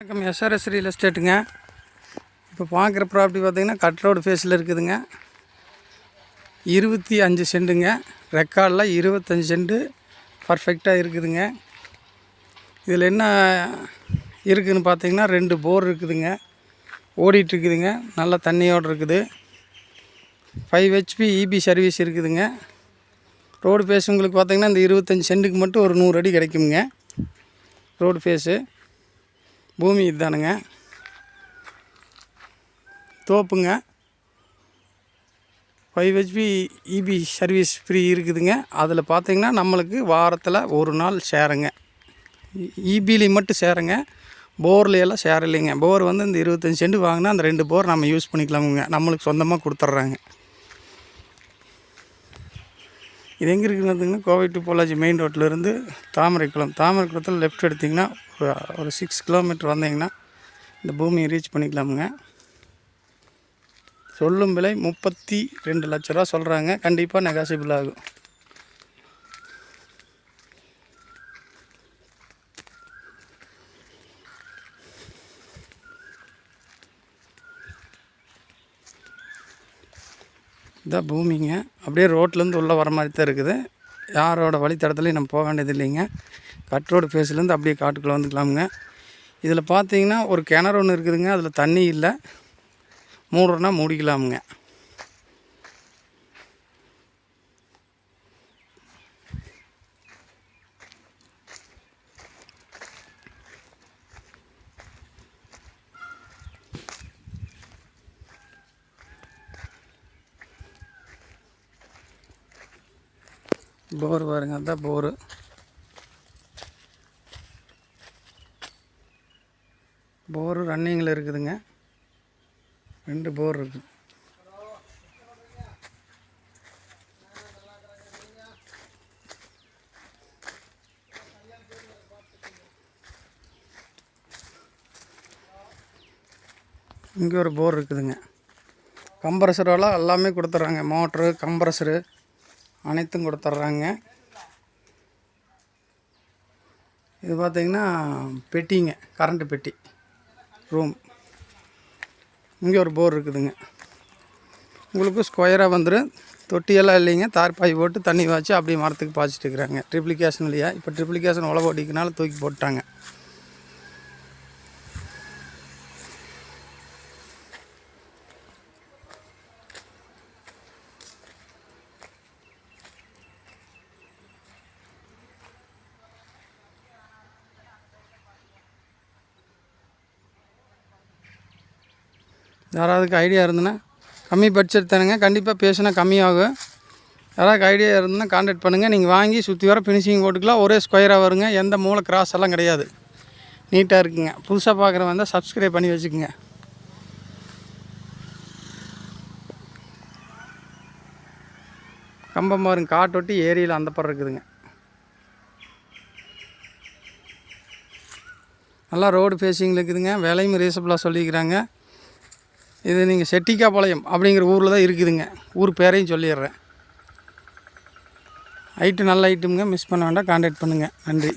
வணக்கம். SRS real எஸ்டேட்டுங்க இப்போ பார்க்குற ப்ராப்பர்ட்டி பார்த்தீங்கன்னா கட் ரோடு ஃபேஸில் இருக்குதுங்க. இருபத்தி அஞ்சு சென்ட்டுங்க ரெக்கார்டில் இருபத்தஞ்சி சென்ட்டு பர்ஃபெக்டாக இருக்குதுங்க. இதில் என்ன இருக்குதுன்னு பார்த்தீங்கன்னா ரெண்டு போர் இருக்குதுங்க. ஓடிட்டுருக்குதுங்க நல்ல தண்ணியோடு இருக்குது. ஃபைவ் ஹெச்பி இபி சர்வீஸ் இருக்குதுங்க. ரோடு ஃபேஸ் உங்களுக்கு பார்த்திங்கன்னா இந்த இருபத்தஞ்சி சென்ட்டுக்கு மட்டும் ஒரு நூறு அடி கிடைக்குங்க. ரோடு ஃபேஸு பூமி இதுதானுங்க தோப்புங்க. Five HP EB service free இருக்குதுங்க. அதில் பார்த்தீங்கன்னா நம்மளுக்கு வாரத்தில் ஒரு நாள் சேருங்க. இபிலையும் மட்டும் சேருங்க. போரில் எல்லாம் சேர இல்லைங்க போர் வந்து இந்த இருபத்தஞ்சி சென்ட் வாங்கினா அந்த ரெண்டு போர் நம்ம யூஸ் பண்ணிக்கலாமுங்க. நம்மளுக்கு சொந்தமாக கொடுத்துட்றாங்க. இது எங்கே இருக்குதுன்னா கோவை டு பொள்ளாச்சி மெயின் ரோட்டிலேருந்து தாமரைக்குளம். தாமரைக்குளத்தில் லெஃப்ட் எடுத்திங்கன்னா ஒரு ஒரு சிக்ஸ் கிலோமீட்டர் வந்தீங்கன்னா இந்த பூமியை ரீச் பண்ணிக்கலாமுங்க. சொல்லும் விலை முப்பத்தி ரெண்டு லட்ச ரூபா சொல்கிறாங்க கண்டிப்பாக நெகாசிபிள் ஆகும். இதான் பூமிங்க. அப்படியே ரோட்லேருந்து உள்ளே வர மாதிரி தான் இருக்குது. யாரோட வழித்தடத்துலையும் நம்ம போக வேண்டியது இல்லைங்க கட் ரோடு ஃபேஸ்லேருந்து அப்படியே காட்டுக்குள்ளே வந்துக்கலாமுங்க. இதில் பார்த்தீங்கன்னா ஒரு கிணறு ஒன்று இருக்குதுங்க. அதில் தண்ணி இல்லை. மூடுறோன்னா மூடிக்கலாமுங்க. போர் பாருங்க அதான் போரு. போரு ரன்னிங்கில் இருக்குதுங்க. ரெண்டு போர் இருக்குது இங்கே ஒரு போர் இருக்குதுங்க. கம்ப்ரஸரெல்லாம் எல்லாமே கொடுத்துட்றாங்க. Motor compressor. அனைத்தும் கொடுத்துட்றாங்க இது பார்த்திங்கன்னா பெட்டிங்க கரண்ட்டு பெட்டி ரூம் இங்கே ஒரு போர் இருக்குதுங்க. உங்களுக்கு ஸ்கொயராக வந்துடும் தொட்டியெல்லாம் இல்லைங்க. தார்பாய் போட்டு தண்ணி வாய்ச்சி அப்படியே மரத்துக்கு பாய்ச்சிட்டு இருக்கிறாங்க. ட்ரிப்ளிகேஷன் இல்லையா? இப்போ ட்ரிப்ளிகேஷன் உழவு ஓடிக்கனால தூக்கி போட்டாங்க யாராவதுக்கு ஐடியா இருந்ததுன்னா கம்மி பட்ஜெட் தானுங்க கண்டிப்பாக பேசினா கம்மியாகும். யாராவது ஐடியா இருந்ததுன்னா கான்டாக்ட் பண்ணுங்கள் நீங்கள் வாங்கி சுற்றி வர ஃபினிஷிங் போட்டுக்கலாம் ஒரே ஸ்கொயராக வருங்க. எந்த மூளை கிராஸ் எல்லாம் கிடையாது. நீட்டாக இருக்குங்க. புதுசாக பார்க்குறவங்க வந்தால் சப்ஸ்கிரைப் பண்ணி வச்சுக்கோங்க. கம்பம் பாருங்க. காட்டொட்டி ஏரியில் அந்த படம் இருக்குதுங்க. நல்லா ரோடு ஃபேஸிங்கில் இருக்குதுங்க. விலையும் ரீசபிளாக சொல்லிக்கிறாங்க. இது நீங்கள் செட்டிக்காப்பாளையம் அப்படிங்கிற ஊரில் தான் இருக்குதுங்க. ஊர் பேரையும் சொல்லிடுறேன். ஐட்டு நல்ல ஐட்டமுங்க மிஸ் பண்ண வேண்டாம். கான்டாக்ட் பண்ணுங்கள் நன்றி.